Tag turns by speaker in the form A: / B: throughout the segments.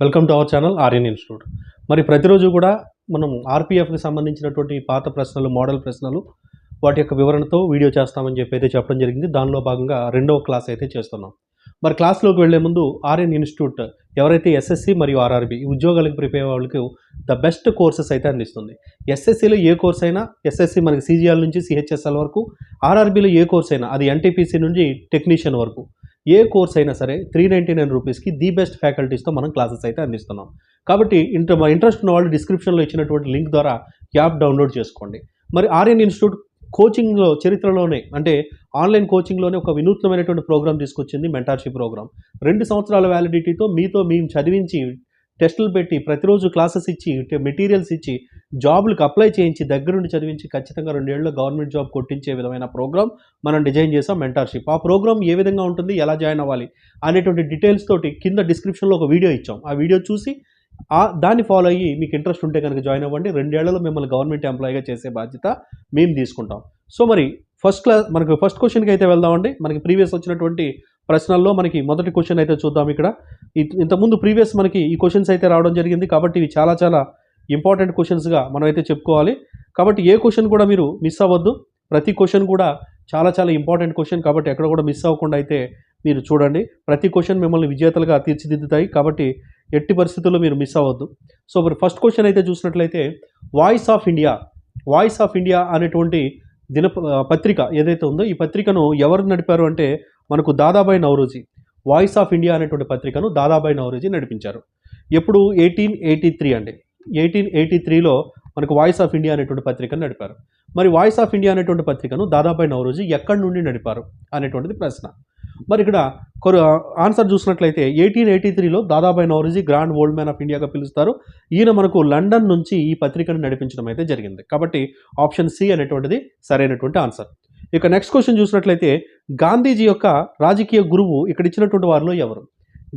A: Welcome to our channel Aryan institute మరి ప్రతిరోజు కూడా మనం ఆర్పిఎఫ్కి సంబంధించినటువంటి పాత ప్రశ్నలు మోడల్ ప్రశ్నలు వాటి యొక్క వివరణతో వీడియో చేస్తామని చెప్పి అయితే చెప్పడం జరిగింది. దానిలో భాగంగా రెండవ క్లాస్ అయితే చేస్తున్నాం. మరి క్లాస్లోకి వెళ్ళే ముందు ఆర్యన్ ఇన్స్టిట్యూట్ ఎవరైతే ఎస్ఎస్సి మరియు ఆర్ఆర్బి ఉద్యోగాలకు ప్రిపేర్ వాళ్ళకి ద బెస్ట్ కోర్సెస్ అయితే అందిస్తుంది. ఎస్ఎస్సిలో ఏ కోర్స్ అయినా ఎస్ఎస్సి మనకి సీజీఎల్ నుంచి సిహెచ్ఎస్ఎల్ వరకు ఆర్ఆర్బీలో ఏ కోర్స్ అయినా అది ఎన్టీపీసీ నుంచి టెక్నీషియన్ వరకు ఏ కోర్స్ అయినా సరే త్రీ నైంటీ నైన్ రూపీస్కి ది బెస్ట్ ఫ్యాకల్టీస్తో మనం క్లాసెస్ అయితే అందిస్తున్నాం. కాబట్టి ఇంటర్ మా ఇంట్రెస్ట్ ఉన్న వాళ్ళు డిస్క్రిప్షన్లో ఇచ్చినటువంటి లింక్ ద్వారా యాప్ డౌన్లోడ్ చేసుకోండి. మరి ఆర్యన్ ఇన్స్టిట్యూట్ కోచింగ్లో చరిత్రలోనే అంటే ఆన్లైన్ కోచింగ్లోనే ఒక వినూత్నమైనటువంటి ప్రోగ్రామ్ తీసుకొచ్చింది మెంటార్షిప్ ప్రోగ్రామ్ రెండు సంవత్సరాల వ్యాలిడిటీతో మీతో మేము చదివించి టెస్టులు పెట్టి ప్రతిరోజు క్లాసెస్ ఇచ్చి మెటీరియల్స్ ఇచ్చి జాబ్లకు అప్లై చేయించి దగ్గరుండి చదివించి ఖచ్చితంగా రెండేళ్ళు గవర్నమెంట్ జాబ్ కొట్టించే విధమైన ప్రోగ్రామ్ మనం డిజైన్ చేసాం మెంటార్షిప్. ఆ ప్రోగ్రామ్ ఏ విధంగా ఉంటుంది ఎలా జాయిన్ అవ్వాలి అనేటువంటి డీటెయిల్స్ తోటి కింద డిస్క్రిప్షన్లో ఒక వీడియో ఇచ్చాం. ఆ వీడియో చూసి ఆ దాన్ని ఫాలో అయ్యి మీకు ఇంట్రెస్ట్ ఉంటే కనుక జాయిన్ అవ్వండి. రెండేళ్ళలో మిమ్మల్ని గవర్నమెంట్ ఎంప్లాయీగా చేసే బాధ్యత మేము తీసుకుంటాం. సో మరి ఫస్ట్ క్లాస్ మనకు ఫస్ట్ క్వశ్చన్కి అయితే వెళ్దామండి. మనకి ప్రీవియస్ వచ్చినటువంటి ప్రశ్నల్లో మనకి మొదటి క్వశ్చన్ అయితే చూద్దాం ఇక్కడ. ఇంతకుముందు ప్రీవియస్ మనకి ఈ క్వశ్చన్స్ అయితే రావడం జరిగింది. కాబట్టి ఇవి చాలా చాలా ఇంపార్టెంట్ క్వశ్చన్స్గా మనం అయితే చెప్పుకోవాలి. కాబట్టి ఏ క్వశ్చన్ కూడా మీరు మిస్ అవ్వద్దు. ప్రతి క్వశ్చన్ కూడా చాలా చాలా ఇంపార్టెంట్ క్వశ్చన్ కాబట్టి ఎక్కడ కూడా మిస్ అవ్వకుండా అయితే మీరు చూడండి. ప్రతి క్వశ్చన్ మిమ్మల్ని విజేతలుగా తీర్చిదిద్దుతాయి. కాబట్టి ఎట్టి పరిస్థితుల్లో మీరు మిస్ అవ్వద్దు. సో మరి ఫస్ట్ క్వశ్చన్ అయితే చూసినట్లయితే voice of India voice of India అనేటువంటి దిన పత్రిక ఏదైతే ఉందో ఈ పత్రికను ఎవరు నడిపారు అంటే మనకు Dadabhai Naoroji voice of India అనేటువంటి పత్రికను దాదాబాయి నవరోజీ నడిపించారు. ఎప్పుడు ఎయిటీన్ ఎయిటీ త్రీ అండి. ఎయిటీన్ ఎయిటీ త్రీలో మనకు వాయిస్ ఆఫ్ ఇండియా అనేటువంటి పత్రికను నడిపారు. మరి వాయిస్ ఆఫ్ ఇండియా అనేటువంటి పత్రికను దాదాబాయి నవరోజీ ఎక్కడి నుండి నడిపారు అనేటువంటిది ప్రశ్న. మరి ఇక్కడ కొర ఆన్సర్ చూసినట్లయితే ఎయిటీన్ ఎయిటీ త్రీలో Dadabhai Naoroji grand old man of ఇండియాగా పిలుస్తారు. ఈయన మనకు లండన్ నుంచి ఈ పత్రికను నడిపించడం అయితే జరిగింది. కాబట్టి ఆప్షన్ సి అనేటువంటిది సరైనటువంటి ఆన్సర్. ఇక నెక్స్ట్ క్వశ్చన్ చూసినట్లయితే గాంధీజీ యొక్క రాజకీయ గురువు ఇక్కడ ఇచ్చినటువంటి వారిలో ఎవరు?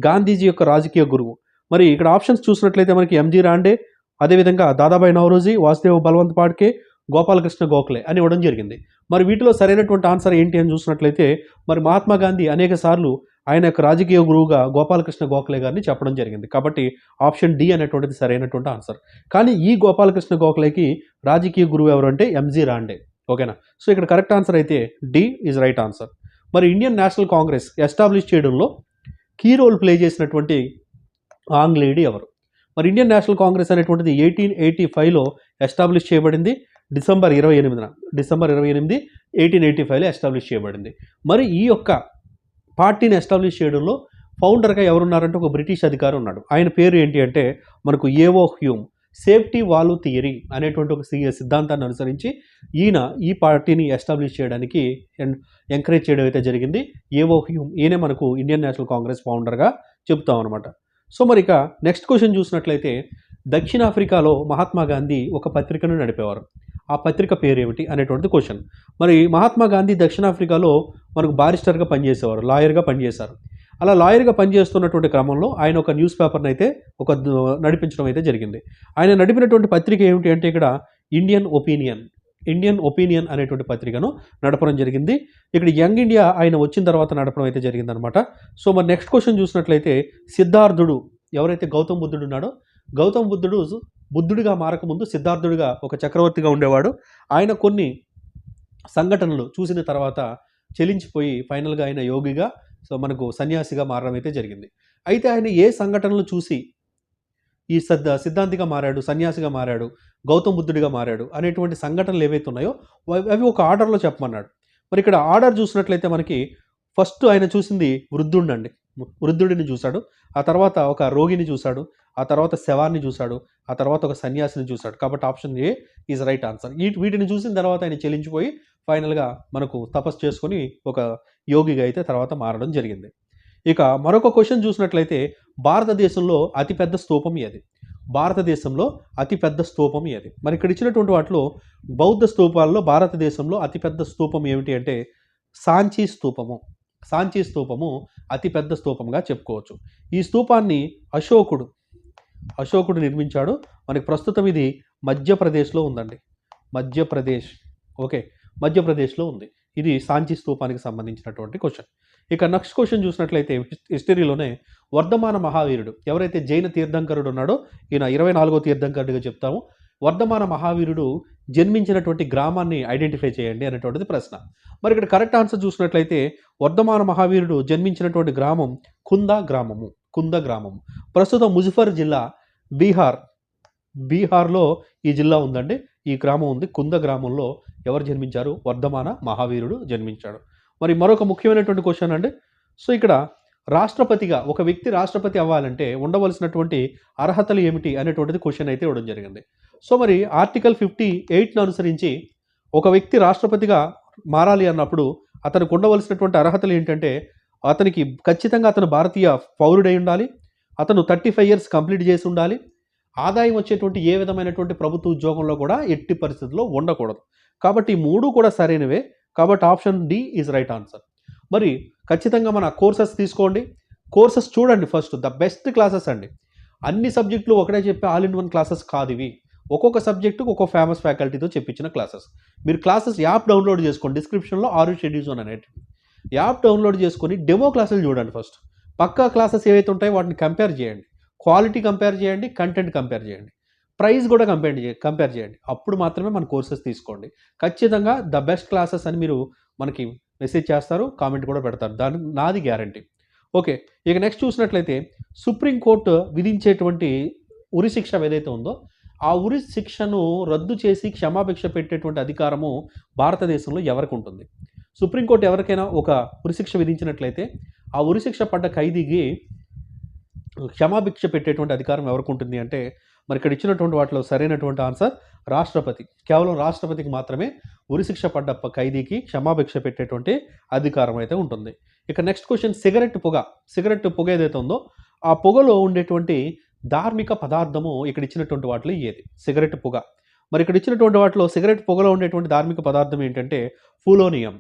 A: గాంధీజీ యొక్క రాజకీయ గురువు. మరి ఇక్కడ ఆప్షన్స్ చూసినట్లయితే మనకి ఎంజీ రాండే అదేవిధంగా దాదాబాయి నవరోజీ వాసుదేవ్ బలవంత్ పాడ్కే గోపాలకృష్ణ గోఖలే అని ఇవ్వడం జరిగింది. మరి వీటిలో సరైనటువంటి ఆన్సర్ ఏంటి అని చూసినట్లయితే మరి మహాత్మా గాంధీ అనేక సార్లు ఆయన యొక్క రాజకీయ గురువుగా గోపాలకృష్ణ గోఖలే గారిని చెప్పడం జరిగింది. కాబట్టి ఆప్షన్ డి అనేటువంటిది సరైనటువంటి ఆన్సర్ కానీ ఈ గోపాలకృష్ణ గోఖలేకి రాజకీయ గురువు ఎవరు అంటే ఎంజీ రాండే ఓకేనా? సో ఇక్కడ కరెక్ట్ ఆన్సర్ అయితే డి ఈజ్ రైట్ ఆన్సర్. మరి ఇండియన్ నేషనల్ కాంగ్రెస్ ఎస్టాబ్లిష్ చేయడంలో కీ రోల్ ప్లే చేసినటువంటి ఆంగ్లేయుడు ఎవరు? మరి ఇండియన్ నేషనల్ కాంగ్రెస్ అనేటువంటిది ఎయిటీన్ ఎయిటీ ఫైవ్లో ఎస్టాబ్లిష్ చేయబడింది డిసెంబర్ ఇరవై ఎనిమిదిన. డిసెంబర్ ఇరవై ఎనిమిది ఎయిటీన్ ఎయిటీ ఫైవ్లో ఎస్టాబ్లిష్ చేయబడింది. మరి ఈ యొక్క పార్టీని ఎస్టాబ్లిష్ చేయడంలో ఫౌండర్గా ఎవరున్నారంటే ఒక బ్రిటిష్ అధికారి ఉన్నాడు. ఆయన పేరు ఏంటి అంటే మనకు ఏవో హ్యూమ్. సేఫ్టీ వాల్వ్ థియరీ అనేటువంటి ఒక సిద్ధాంతాన్ని అనుసరించి ఈయన ఈ పార్టీని ఎస్టాబ్లిష్ చేయడానికి ఎంకరేజ్ చేయడం అయితే జరిగింది. ఏవో హ్యూమ్ ఈయనే మనకు ఇండియన్ నేషనల్ కాంగ్రెస్ ఫౌండర్గా చెప్తాం అనమాట సో మరి ఇక నెక్స్ట్ క్వశ్చన్ చూసినట్లయితే దక్షిణాఫ్రికాలో మహాత్మా గాంధీ ఒక పత్రికను నడిపేవారు. ఆ పత్రిక పేరు ఏమిటి అనేటువంటి క్వశ్చన్. మరి మహాత్మా గాంధీ దక్షిణాఫ్రికాలో మనకు బారిస్టర్గా పనిచేసేవారు లాయర్గా పనిచేశారు. అలా లాయర్గా పనిచేస్తున్నటువంటి క్రమంలో ఆయన ఒక న్యూస్ పేపర్ని అయితే ఒక నడిపించడం అయితే జరిగింది. ఆయన నడిపినటువంటి పత్రిక ఏమిటి అంటే ఇక్కడ ఇండియన్ ఒపీనియన్ ఇండియన్ ఒపీనియన్ అనేటువంటి పత్రికను నడపడం జరిగింది. ఇక్కడ యంగ్ ఇండియా ఆయన వచ్చిన తర్వాత నడపడం అయితే జరిగిందనమాట. సో మరి నెక్స్ట్ క్వశ్చన్ చూసినట్లయితే సిద్ధార్థుడు ఎవరైతే గౌతమ్ బుద్ధుడు ఉన్నాడో గౌతమ్ బుద్ధుడు బుద్ధుడిగా మారకముందు సిద్ధార్థుడిగా ఒక చక్రవర్తిగా ఉండేవాడు. ఆయన కొన్ని సంఘటనలు చూసిన తర్వాత చెలించిపోయి ఫైనల్గా ఆయన యోగిగా సో మనకు సన్యాసిగా మారడం అయితే జరిగింది. అయితే ఆయన ఏ సంఘటనలు చూసి ఈ సిద్ధ సిద్ధాంతిగా మారాడు సన్యాసిగా మారాడు గౌతమ్ బుద్ధుడిగా మారాడు అనేటువంటి సంఘటనలు ఏవైతే ఉన్నాయో అవి- ఒక ఆర్డర్లో చెప్పమన్నాడు. మరి ఇక్కడ ఆర్డర్ చూసినట్లయితే మనకి ఫస్ట్ ఆయన చూసింది వృద్ధుడిని అండి. వృద్ధుడిని చూశాడు. ఆ తర్వాత ఒక రోగిని చూశాడు. ఆ తర్వాత శవాన్ని చూశాడు. ఆ తర్వాత ఒక సన్యాసిని చూశాడు. కాబట్టి option A is right answer. వీటిని చూసిన తర్వాత ఆయన చెల్లించిపోయి ఫైనల్గా మనకు తపస్సు చేసుకొని ఒక యోగిగా అయితే తర్వాత మారడం జరిగింది. ఇక మరొక క్వశ్చన్ చూసినట్లయితే భారతదేశంలో అతిపెద్ద స్తూపం ఏది? భారతదేశంలో అతిపెద్ద స్తూపం ఏది? మరి ఇక్కడ ఇచ్చినటువంటి వాటిలో బౌద్ధ స్తూపాల్లో భారతదేశంలో అతిపెద్ద స్తూపం ఏమిటి అంటే సాంచీ స్తూపము. సాంచీ స్తూపము అతిపెద్ద స్తూపంగా చెప్పుకోవచ్చు. ఈ స్తూపాన్ని అశోకుడు అశోకుడు నిర్మించాడు. మనకి ప్రస్తుతం ఇది మధ్యప్రదేశ్లో ఉందండి. మధ్యప్రదేశ్. ఓకే. మధ్యప్రదేశ్లో ఉంది. ఇది సాంచి స్తూపానికి సంబంధించినటువంటి క్వశ్చన్. ఇక నెక్స్ట్ క్వశ్చన్ చూసినట్లయితే హిస్టరీలోనే వర్ధమాన మహావీరుడు ఎవరైతే జైన తీర్థంకరుడు ఉన్నాడో ఈయన ఇరవై నాలుగో తీర్థంకరుడిగా చెప్తాము. వర్ధమాన మహావీరుడు జన్మించినటువంటి గ్రామాన్ని ఐడెంటిఫై చేయండి అనేటువంటిది ప్రశ్న. మరి ఇక్కడ కరెక్ట్ ఆన్సర్ చూసినట్లయితే వర్ధమాన మహావీరుడు జన్మించినటువంటి గ్రామం కుందా గ్రామము కుంద గ్రామం ప్రస్తుతం ముజఫర్ జిల్లా బీహార్ బీహార్లో ఈ జిల్లా ఉందండి. ఈ గ్రామం ఉంది. కుంద గ్రామంలో ఎవరు జన్మించారు? వర్ధమాన మహావీరుడు జన్మించాడు. మరి మరొక ముఖ్యమైనటువంటి క్వశ్చన్ అండి. సో ఇక్కడ రాష్ట్రపతిగా ఒక వ్యక్తి రాష్ట్రపతి అవ్వాలంటే ఉండవలసినటువంటి అర్హతలు ఏమిటి అనేటువంటిది క్వశ్చన్ అయితే ఇవ్వడం జరిగింది. సో మరి ఆర్టికల్ ఫిఫ్టీ ఎయిట్ను అనుసరించి ఒక వ్యక్తి రాష్ట్రపతిగా మారాలి అన్నప్పుడు అతనికి ఉండవలసినటువంటి అర్హతలు ఏంటంటే అతనికి ఖచ్చితంగా అతను భారతీయ పౌరుడై ఉండాలి. అతను థర్టీ ఫైవ్ ఇయర్స్ కంప్లీట్ చేసి ఉండాలి. ఆదాయం వచ్చేటువంటి ఏ విధమైనటువంటి ప్రభుత్వ ఉద్యోగంలో కూడా ఎట్టి పరిస్థితుల్లో ఉండకూడదు. కాబట్టి ఈ మూడు కూడా సరైనవే. కాబట్టి option D is right answer. మరి ఖచ్చితంగా మన కోర్సెస్ తీసుకోండి. కోర్సెస్ చూడండి ఫస్ట్ ద బెస్ట్ క్లాసెస్ అండి. అన్ని సబ్జెక్టులు ఒకటే చెప్పి ఆల్ ఇన్ వన్ క్లాసెస్ కాదు ఇవి. ఒక్కొక్క సబ్జెక్టుకు ఒక్కొక్క ఫేమస్ ఫ్యాకల్టీతో చెప్పించిన క్లాసెస్. మీరు క్లాసెస్ యాప్ డౌన్లోడ్ చేసుకోండి. డిస్క్రిప్షన్లో ఆరు షెడ్యూల్స్ అని అనేది యాప్ డౌన్లోడ్ చేసుకొని డెమో క్లాసులు చూడండి ఫస్ట్. పక్కా క్లాసెస్ ఏవైతే ఉంటాయో వాటిని కంపేర్ చేయండి. క్వాలిటీ కంపేర్ చేయండి కంటెంట్ కంపేర్ చేయండి. ప్రైస్ కూడా కంపేర్ చేయండి కంపేర్ చేయండి. అప్పుడు మాత్రమే మన కోర్సెస్ తీసుకోండి. ఖచ్చితంగా ద బెస్ట్ క్లాసెస్ అని మీరు మనకి మెసేజ్ చేస్తారు కామెంట్ కూడా పెడతారు. దాని నాది గ్యారంటీ. ఓకే ఇక నెక్స్ట్ చూసినట్లయితే సుప్రీంకోర్టు విధించేటువంటి ఉరి శిక్ష ఏదైతే ఉందో ఆ ఉరి శిక్షను రద్దు చేసి క్షమాభిక్ష పెట్టేటువంటి అధికారము భారతదేశంలో ఎవరికి ఉంటుంది? సుప్రీంకోర్టు ఎవరికైనా ఒక ఉరిశిక్ష విధించినట్లయితే ఆ ఉరిశిక్ష పడ్డ ఖైదీకి క్షమాభిక్ష పెట్టేటువంటి అధికారం ఎవరికి ఉంటుంది అంటే మరి ఇక్కడ ఇచ్చినటువంటి వాటిలో సరైనటువంటి ఆన్సర్ రాష్ట్రపతి. కేవలం రాష్ట్రపతికి మాత్రమే ఉరిశిక్ష పడ్డ ఖైదీకి క్షమాభిక్ష పెట్టేటువంటి అధికారం అయితే ఉంటుంది. ఇక నెక్స్ట్ క్వశ్చన్ సిగరెట్ పొగ. సిగరెట్ పొగ ఏదైతే ఉందో ఆ పొగలో ఉండేటువంటి ధార్మిక పదార్థము ఇక్కడ ఇచ్చినటువంటి వాటిలో ఏది? సిగరెట్ పొగ. మరి ఇక్కడ ఇచ్చినటువంటి వాటిలో సిగరెట్ పొగలో ఉండేటువంటి ధార్మిక పదార్థం ఏంటంటే polonium.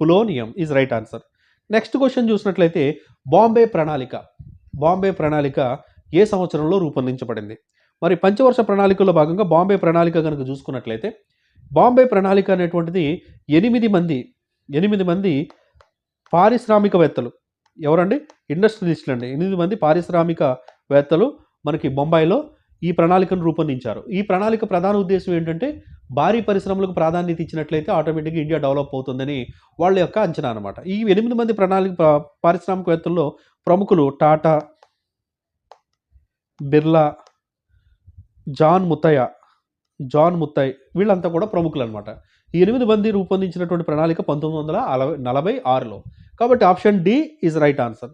A: Polonium is right answer next question చూసినట్లయితే బాంబే ప్రణాళిక. బాంబే ప్రణాళిక ఏ సంవత్సరంలో రూపొందించబడింది? మరి పంచవర్ష ప్రణాళికలో భాగంగా బాంబే ప్రణాళిక కనుక చూసుకున్నట్లయితే బాంబే ప్రణాళిక అనేటువంటిది ఎనిమిది మంది ఎనిమిది మంది పారిశ్రామికవేత్తలు. ఎవరండి? ఇండస్ట్రియలిస్టులు అండి. ఎనిమిది మంది పారిశ్రామికవేత్తలు మనకి బొంబాయిలో ఈ ప్రణాళికను రూపొందించారు. ఈ ప్రణాళిక ప్రధాన ఉద్దేశం ఏంటంటే భారీ పరిశ్రమలకు ప్రాధాన్యత ఇచ్చినట్లయితే ఆటోమేటిక్గా ఇండియా డెవలప్ అవుతుందని వాళ్ళ యొక్క అంచనా అనమాట ఈ ఎనిమిది మంది ప్రణాళిక పారిశ్రామికవేత్తల్లో ప్రముఖులు టాటా బిర్లా జాన్ ముత్తయ్య జాన్ ముత్తయ్ వీళ్ళంతా కూడా ప్రముఖులు అనమాట ఈ ఎనిమిది మంది రూపొందించినటువంటి ప్రణాళిక పంతొమ్మిది వందల అలవై నలభై ఆరులో. కాబట్టి option D is right answer.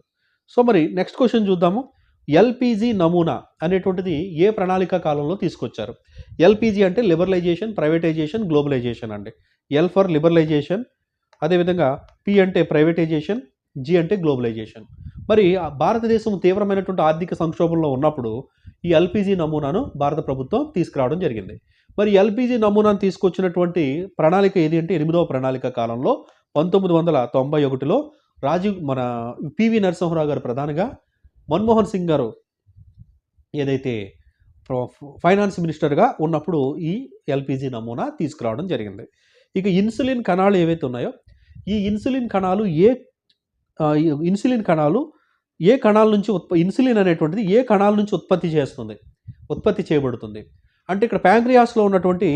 A: So మరి నెక్స్ట్ క్వశ్చన్ చూద్దాము. ఎల్పిజి నమూనా అనేటువంటిది ఏ ప్రణాళిక కాలంలో తీసుకొచ్చారు? ఎల్పిజి అంటే లిబరలైజేషన్ ప్రైవేటైజేషన్ గ్లోబలైజేషన్ అండి. ఎల్ ఫర్ లిబరలైజేషన్ అదేవిధంగా పి అంటే ప్రైవేటైజేషన్ జి అంటే గ్లోబలైజేషన్. మరి భారతదేశం తీవ్రమైనటువంటి ఆర్థిక సంక్షోభంలో ఉన్నప్పుడు ఈ ఎల్పిజి నమూనాను భారత ప్రభుత్వం తీసుకురావడం జరిగింది. మరి ఎల్పిజి నమూనాను తీసుకొచ్చినటువంటి ప్రణాళిక ఏది అంటే ఎనిమిదవ ప్రణాళిక కాలంలో పంతొమ్మిది వందల తొంభై ఒకటిలో రాజీవ్ మన పివి నరసింహరావు గారు ప్రధానిగా మన్మోహన్ సింగ్ గారు ఏదైతే ఫైనాన్స్ మినిస్టర్గా ఉన్నప్పుడు ఈ ఎల్పిజి నమూనా తీసుకురావడం జరిగింది. ఇక ఇన్సులిన్ కణాలు ఏవైతే ఉన్నాయో ఈ ఇన్సులిన్ కణాలు ఏ ఇన్సులిన్ కణాలు ఏ కణాల నుంచి ఉత్ప ఇన్సులిన్ అనేటువంటిది ఏ కణాల నుంచి ఉత్పత్తి చేస్తుంది ఉత్పత్తి చేయబడుతుంది. అంటే ఇక్కడ ప్యాంక్రియాస్లో ఉన్నటువంటి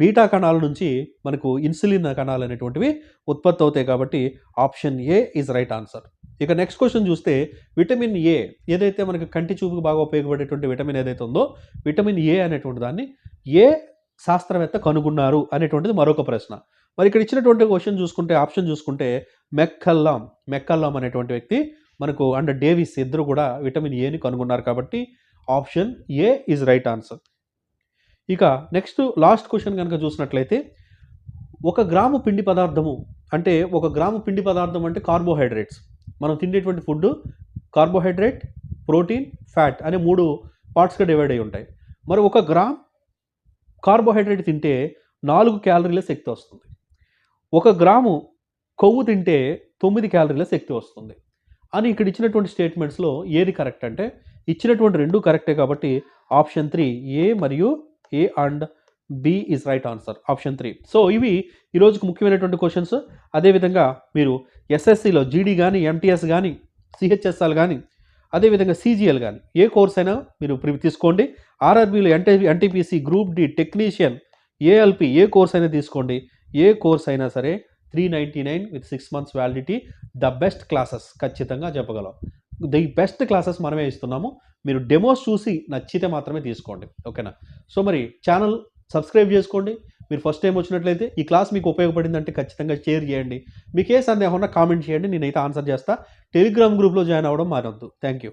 A: బీటా కణాల నుంచి మనకు ఇన్సులిన్ కణాలు అనేటువంటివి ఉత్పత్తి అవుతాయి కాబట్టి option A is right answer. ఇక నెక్స్ట్ క్వశ్చన్ చూస్తే విటమిన్ ఏ ఏదైతే మనకి కంటి చూపుకు బాగా ఉపయోగపడేటువంటి విటమిన్ ఏదైతే ఉందో విటమిన్ ఏ అనేటువంటి దాన్ని ఏ శాస్త్రవేత్త కనుగొన్నారు అనేటువంటిది మరొక ప్రశ్న. మరి ఇక్కడ ఇచ్చినటువంటి క్వశ్చన్ చూసుకుంటే ఆప్షన్ చూసుకుంటే మెక్కల్లాం మెక్కల్లాం అనేటువంటి వ్యక్తి మనకు అండ్ డేవిస్ ఇద్దరు కూడా విటమిన్ ఏని కనుగొన్నారు కాబట్టి option A is right answer ఇక నెక్స్ట్ లాస్ట్ క్వశ్చన్ కనుక చూసినట్లయితే ఒక గ్రాము పిండి పదార్థము అంటే ఒక గ్రాము పిండి పదార్థం అంటే కార్బోహైడ్రేట్స్ మనం తినేటువంటి ఫుడ్ కార్బోహైడ్రేట్ ప్రోటీన్ ఫ్యాట్ అనే మూడు పార్ట్స్గా డివైడ్ అయి ఉంటాయి. మరి ఒక గ్రామ్ కార్బోహైడ్రేట్ తింటే నాలుగు క్యాలరీల శక్తి వస్తుంది. ఒక గ్రాము కొవ్వు తింటే తొమ్మిది క్యాలరీల శక్తి వస్తుంది. అని ఇక్కడ ఇచ్చినటువంటి స్టేట్మెంట్స్లో ఏది కరెక్ట్ అంటే ఇచ్చినటువంటి రెండు కరెక్టే కాబట్టి ఆప్షన్ త్రీ ఏ మరియు A and B is right answer option three so ఇవి ఈరోజుకు ముఖ్యమైనటువంటి క్వశ్చన్స్ అదేవిధంగా మీరు ఎస్ఎస్సిలో జీడీ కానీ ఎంటీఎస్ కానీ సిహెచ్ఎస్ఆల్ కానీ అదేవిధంగా సీజీఎల్ కానీ ఏ కోర్స్ అయినా మీరు తీసుకోండి. ఆర్ఆర్బీలో NT NTPC group D technician ALP ఏ కోర్స్ అయినా తీసుకోండి. ఏ కోర్స్ అయినా సరే three ninety nine with six months validity the best classes ఖచ్చితంగా చెప్పగలం. ది బెస్ట్ క్లాసెస్ మనమే ఇస్తున్నాము. మీరు డెమోస్ చూసి నచ్చితే మాత్రమే తీసుకోండి. ఓకేనా? సో మరి ఛానల్ సబ్స్క్రైబ్ చేసుకోండి. మీరు ఫస్ట్ టైం వచ్చినట్లయితే ఈ క్లాస్ మీకు ఉపయోగపడిందంటే ఖచ్చితంగా షేర్ చేయండి. మీకు ఏ సందేహం ఉన్నా కామెంట్ చేయండి. నేనైతే ఆన్సర్ చేస్తా. టెలిగ్రామ్ గ్రూప్లో జాయిన్ అవ్వడం మారద్దు థ్యాంక్ యూ